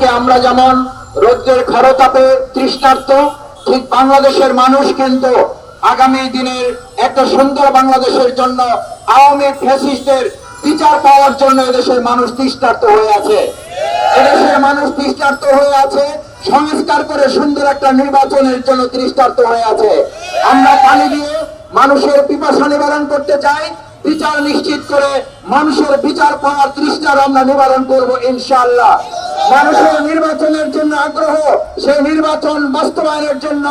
আজকে আমরা যেমন রৌদ্রের খরতাপে তৃষ্ণার্ত, ঠিক বাংলাদেশের মানুষ কিন্তু আগামী দিনের একটা সুন্দর বাংলাদেশের জন্য আওয়ামী ফ্যাসিস্টের বিচার পাওয়ার জন্য এদেশের মানুষ তৃষ্ণার্ত হয়ে আছে। এদেশের মানুষ তৃষ্ণার্ত হয়ে আছে, সংস্কার করে সুন্দর একটা নির্বাচনের জন্য তৃষ্ণার্ত হয়ে আছে। আমরা পানি দিয়ে মানুষের পিপাসা নিবারণ করতে চাই, বিচার নিশ্চিত করে মানুষের বিচার পাওয়ার তৃষ্ণার আমরা নিবারণ করব ইনশাআল্লাহ। মানুষের নির্বাচনের জন্য আগ্রহ, সেই নির্বাচন বাস্তবায়নের জন্য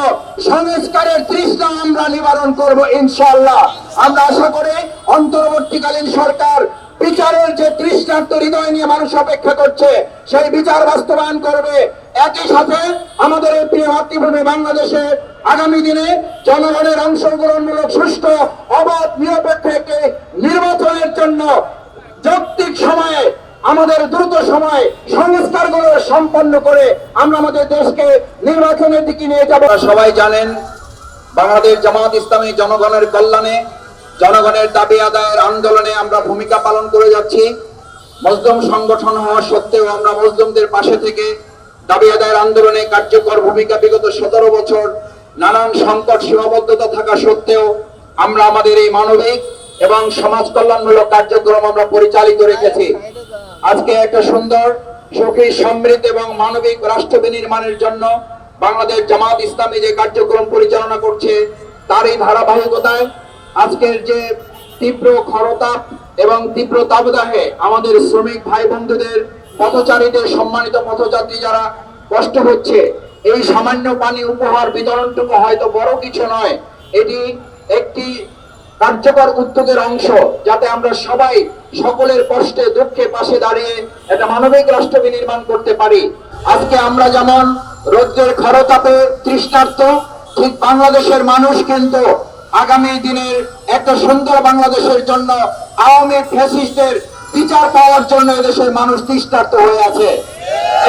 সংস্কারের তৃষ্ণা আমরা নিবারণ করব ইনশাআল্লাহ। আমরা আশা করি অন্তর্বর্তীকালীন সরকার বিচারের যে তৃষ্ণার্ত হৃদয় নিয়ে মানুষ অপেক্ষা করছে, সেই বিচার বাস্তবায়ন করবে। একই সাথে আমাদের এই প্রিয় মাতৃভূমি বাংলাদেশে আগামী দিনে জনগণের অংশগ্রহণমূলক সুষ্ঠু, অবাধ, নিরপেক্ষ একটি নির্বাচনের জন্য যৌক্তিক সময়ে আমাদের দ্রুত সময় সংস্কারগুলো সম্পন্ন করে আমরা আমাদের দেশকে নির্বাচনের দিকে নিয়ে যাব। সবাই জানেন, বাংলাদেশ জামাত ইসলামী জনগণের কল্যাণে, জনগণের দাবি আদায়ের আন্দোলনে আমরা ভূমিকা পালন করে যাচ্ছি। মজলুম সংগঠন হওয়া সত্ত্বেও আমরা মজলুমদের পাশে থেকে দাবি আদায়ের আন্দোলনে কার্যকর ভূমিকা বিগত সতেরো বছর নানান সংকট সীমাবদ্ধতা থাকা সত্ত্বেও আমরা আমাদের এই মানবিক এবং সমাজ কল্যাণমূলক কার্যক্রম আমরা পরিচালিত রেখেছি। আজকে একটা সুন্দর, সুখী, সমৃদ্ধ এবং মানবিক রাষ্ট্র বিনির্মাণের জন্য বাংলাদেশ জামাত ইসলামী যে কার্যক্রম পরিচালনা করছে, তারই ধারাবাহিকতায় আজকের যে তীব্র খরতাপ এবং তীব্র তাবদাহে আমাদের শ্রমিক ভাই বন্ধুদের পথচারীদের সম্মানিত পথযাত্রী যারা কষ্ট হচ্ছে, এই সামান্য পানি উপহার বিতরণটুকু হয়তো বড় কিছু নয়, এটি একটি কার্যকর উদ্যোগের অংশ, যাতে আমরা সবাই সকলের কষ্টে, দুঃখে পাশে দাঁড়িয়ে একটা মানবিক রাষ্ট্র বিনির্মাণ করতে পারি। আজকে আমরা যেমন রৌদ্রের খরতাপে তৃষ্ণার্ত, ঠিক বাংলাদেশের মানুষ কিন্তু আগামী দিনের একটা সুন্দর বাংলাদেশের জন্য আওয়ামী ফ্যাসিস্টের বিচার পাওয়ার জন্য এদেশের মানুষ তৃষ্ণার্ত হয়ে আছে।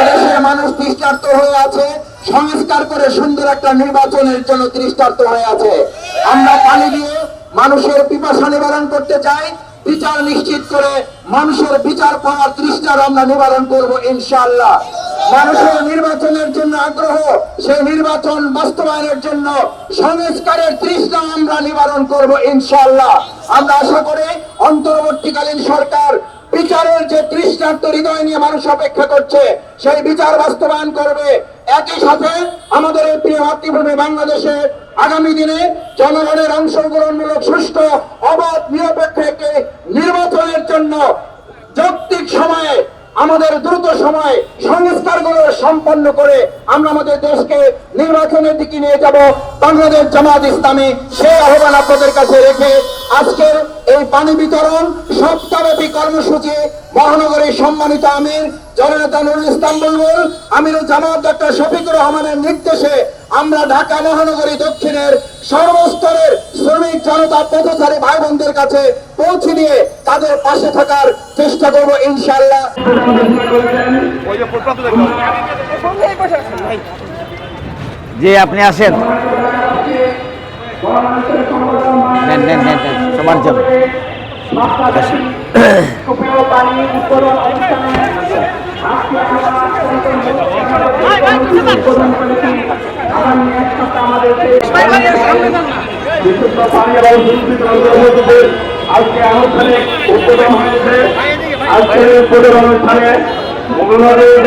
এদেশের মানুষ তৃষ্ণার্ত হয়ে আছে, সংস্কার করে সুন্দর একটা নির্বাচনের জন্য তৃষ্ণার্ত হয়ে আছে। আমরা পানি দিয়ে মানুষের পিপাসা নিবারণ করতে চাই। বিচার নিশ্চিত করে মানুষের বিচার পাওয়ার তৃষ্ণার আমরা নিবারণ করব ইনশাআল্লাহ। মানুষের নির্বাচনের জন্য আগ্রহ, সেই নির্বাচন বাস্তবায়নের জন্য সংস্কারের তৃষ্ণা আমরা নিবারণ করব ইনশাআল্লাহ। আমরা আশা করি অন্তর্বর্তীকালীন সরকার বিচারের যে তৃষ্ণার্ত হৃদয় নিয়ে মানুষ অপেক্ষা করছে, সেই বিচার বাস্তবায়ন করবে। একই সাথে আমাদের এই প্রিয় মাতৃভূমি বাংলাদেশে আগামী দিনে জনগণের অংশগ্রহণমূলক সুষ্ঠু, অবাধ, নিরপেক্ষ একটি নির্বাচনের জন্য যৌক্তিক সময়ে, আমাদের দ্রুত সময়ে সংস্কারগুলো সম্পন্ন করে আমরা আমাদের দেশকে নির্বাচনের দিকে নিয়ে যাব। বাংলাদেশ জামাত ইসলামী সেই আহ্বান আপনাদের কাছে রেখে আজকের এই পানি বিতরণ সপ্তাহব্যাপী কর্মসূচি মহানগরীর সম্মানিত আমির, জননেতা নুরুল ইসলাম বুলবুল, আমিরুল জামাত ডক্টর শফিকুর রহমানের নির্দেশে আমরা ঢাকা মহানগরী দক্ষিণের সর্বস্তরের শ্রমিক জনতা পথচারী ভাই বোনদের কাছে পৌঁছে দিয়ে তাদের পাশে থাকার চেষ্টা করব ইনশাল্লাহ যে আপনি আসেন। নেন নেন নেন। সবার জন্য। আজকে আনুষ্ঠানিক উদ্বোধন হয়েছে আজকের উদ্বোধন অনুষ্ঠানে মঙ্গলবারের